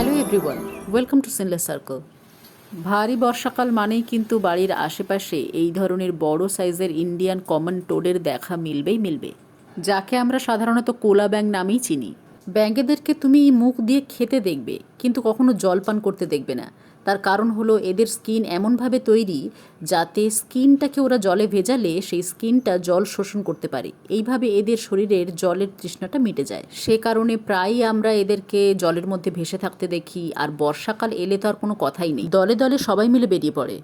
Everyone welcome to sinless circle ভারী বর্ষাকাল মানেই কিন্তু বাড়ির আশেপাশে এই ধরনের বড় সাইজের ইন্ডিয়ান কমন টোডের দেখা মিলবেই মিলবে, যাকে আমরা সাধারণত কোলা ব্যাং নামেই চিনি। ব্যাঙ্গেদেরকে তুমি মুখ দিয়ে খেতে দেখবে, কিন্তু কখনো জল পান করতে দেখবে না। তার কারণ হলো এদের স্কিন এমনভাবে তৈরি যাতে স্কিনটাকে ওরা জলে ভেজালে সেই স্কিনটা জল শোষণ করতে পারে। এইভাবে এদের শরীরের জলের তৃষ্ণাটা মিটে যায়। সে কারণে প্রায়ই আমরা এদেরকে জলের মধ্যে ভেসে থাকতে দেখি, আর বর্ষাকাল এলে তো আর কোনো কথাই নেই। দলে দলে সবাই মিলে বেরিয়ে পড়ে।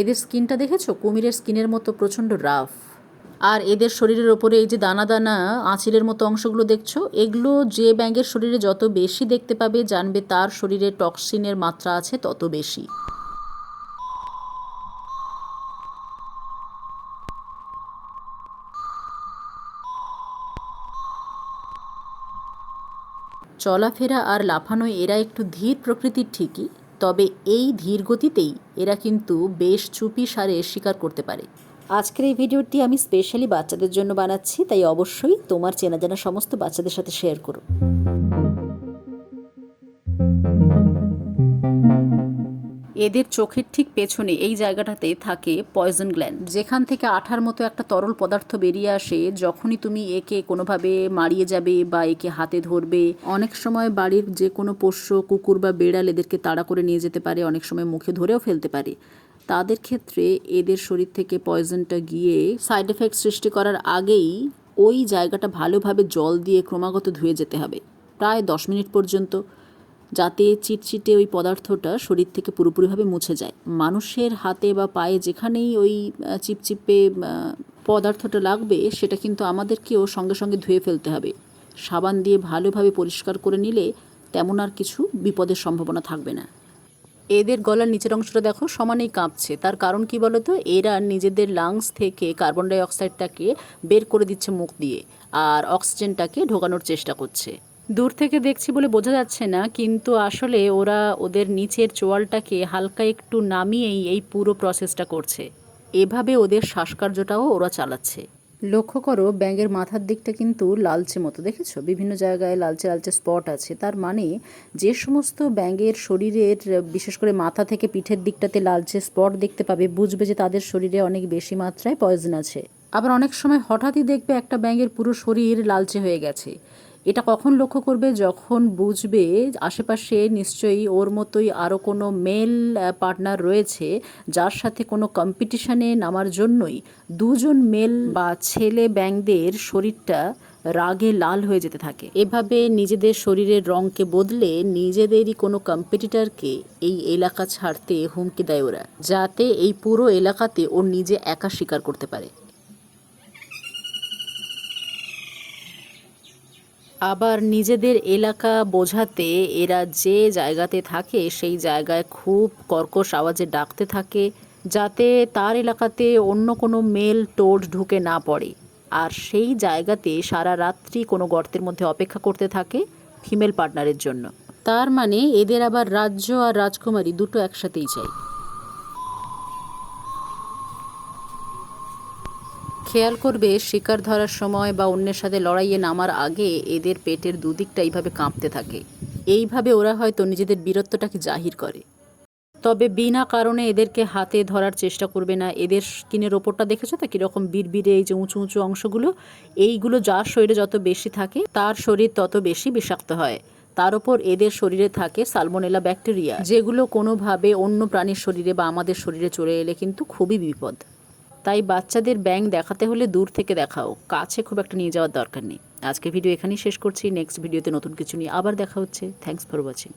এদের স্কিনটা দেখেছ? কুমিরের স্কিনের মতো প্রচণ্ড রাফ। আর এদের শরীরের ওপরে এই যে দানা দানা আঁচিলের মতো অংশগুলো দেখছ, এগুলো যে ব্যাঙের শরীরে যত বেশি দেখতে পাবে জানবে তার শরীরে টক্সিনের মাত্রা আছে তত বেশি। চলাফেরা আর লাফানোয় এরা একটু ধীর প্রকৃতির ঠিকই, তবে এই ধীর গতিতেই এরা কিন্তু বেশ চুপি সারে শিকার করতে পারে। আজকের এই ভিডিওটি আমি স্পেশালি বাচ্চাদের জন্য বানাচ্ছি, তাই অবশ্যই তোমার চেনা জানা সমস্ত বাচ্চাদের সাথে শেয়ার করো। এদের চোখের ঠিক পেছনে এই জায়গাটাতে থাকে পয়জন গ্ল্যান্ড যেখান থেকে আঠার মতো একটা তরল পদার্থ বেরিয়ে আসে যখনই তুমি একে কোনোভাবে মারিয়ে যাবে বা একে হাতে ধরবে। অনেক সময় বাড়ির যে কোনো পোষ্য, কুকুর বা বেড়াল এদেরকে তাড়া করে নিয়ে যেতে পারে, অনেক সময় মুখে ধরেও ফেলতে পারে। তাদের ক্ষেত্রে এদের শরীর থেকে পয়জনটা গিয়ে সাইড এফেক্ট সৃষ্টি করার আগেই ওই জায়গাটা ভালোভাবে জল দিয়ে ক্রমাগত ধুয়ে যেতে হবে। প্রায় দশ মিনিট পর্যন্ত, যাতে চিটচিটে ওই পদার্থটা শরীর থেকে পুরোপুরিভাবে মুছে যায়। মানুষের হাতে বা পায়ে যেখানেই ওই চিপচিপে পদার্থটা লাগবে, সেটা কিন্তু আমাদেরকেও সঙ্গে সঙ্গে ধুয়ে ফেলতে হবে। সাবান দিয়ে ভালোভাবে পরিষ্কার করে নিলে তেমন আর কিছু বিপদের সম্ভাবনা থাকবে না। এদের গলার নিচের অংশটা দেখো সমানেই কাঁপছে। তার কারণ কি বলতো? এরা নিজেদের লাংস থেকে কার্বন ডাই অক্সাইডটাকে বের করে দিচ্ছে মুখ দিয়ে আর অক্সিজেনটাকে ঢোকানোর চেষ্টা করছে। দূর থেকে দেখছি বলে বোঝা যাচ্ছে না, কিন্তু আসলে ওরা ওদের নিচের চোয়ালটাকে হালকা একটু নামিয়েই এই পুরো প্রসেসটা করছে। এভাবে ওদের শ্বাসকার্যটাও ওরা চালাচ্ছে। লক্ষ্য করো, ব্যাঙের মাথার দিকটা কিন্তু লালচে মতো, দেখেছ? বিভিন্ন জায়গায় লালচে লালচে স্পট আছে। তার মানে যে সমস্ত ব্যাঙের শরীরের, বিশেষ করে মাথা থেকে পিঠের দিকটাতে লালচে স্পট দেখতে পাবে, বুঝবে যে তাদের শরীরে অনেক বেশি মাত্রায় পয়জন আছে। আবার অনেক সময় হঠাৎই দেখবে একটা ব্যাঙের পুরো শরীর লালচে হয়ে গেছে। এটা কখন লক্ষ্য করবে? যখন বুঝবে আশেপাশে নিশ্চয়ই ওর মতোই আরও কোনো মেল পার্টনার রয়েছে, যার সাথে কোনো কম্পিটিশানে নামার জন্যই দুজন মেল বা ছেলে ব্যাংদের শরীরটা রাগে লাল হয়ে যেতে থাকে। এভাবে নিজেদের শরীরের রঙকে বদলে নিজেদেরই কোনো কম্পিটিটরকে এই এলাকা ছাড়তে হুমকি দেয় ওরা, যাতে এই পুরো এলাকাতে ও নিজে একা শিকার করতে পারে। আবার নিজেদের এলাকা বোঝাতে এরা যে জায়গাতে থাকে সেই জায়গায় খুব কর্কশ আওয়াজে ডাকতে থাকে যাতে তার এলাকাতে অন্য কোনো মেল টোড ঢুকে না পড়ে। আর সেই জায়গাতে সারা রাত্রি কোনো গর্তের মধ্যে অপেক্ষা করতে থাকে ফিমেল পার্টনারের জন্য। তার মানে এদের আবার রাজ্য আর রাজকুমারী দুটো একসাথেই চাই। খেয়াল করবে, শিকার ধরার সময় বা অন্যের সাথে লড়াইয়ে নামার আগে এদের পেটের দুদিকটা এইভাবে কাঁপতে থাকে। এইভাবে ওরা হয়তো নিজেদের বীরত্বটাকে জাহির করে। তবে বিনা কারণে এদেরকে হাতে ধরার চেষ্টা করবে না। এদের স্কিনের ওপরটা দেখেছ তো কীরকম বিড়বিড়ে এই যে উঁচু উঁচু অংশগুলো? এইগুলো যার শরীরে যত বেশি থাকে, তার শরীর তত বেশি বিষাক্ত হয়। তার ওপর এদের শরীরে থাকে সালমোনেলা ব্যাকটেরিয়া, যেগুলো কোনোভাবে অন্য প্রাণীর শরীরে বা আমাদের শরীরে চলে এলে কিন্তু খুবই বিপদ। তাই বাচ্চাদের ব্যাঙ দেখাতে হলে দূর থেকে দেখাও। কাছে খুব একটা নিয়ে যাওয়ার দরকার নেই। আজকে ভিডিও এখানেই শেষ করছি। নেক্সট ভিডিওতে নতুন কিছু নিয়ে আবার দেখা হচ্ছে। Thanks for watching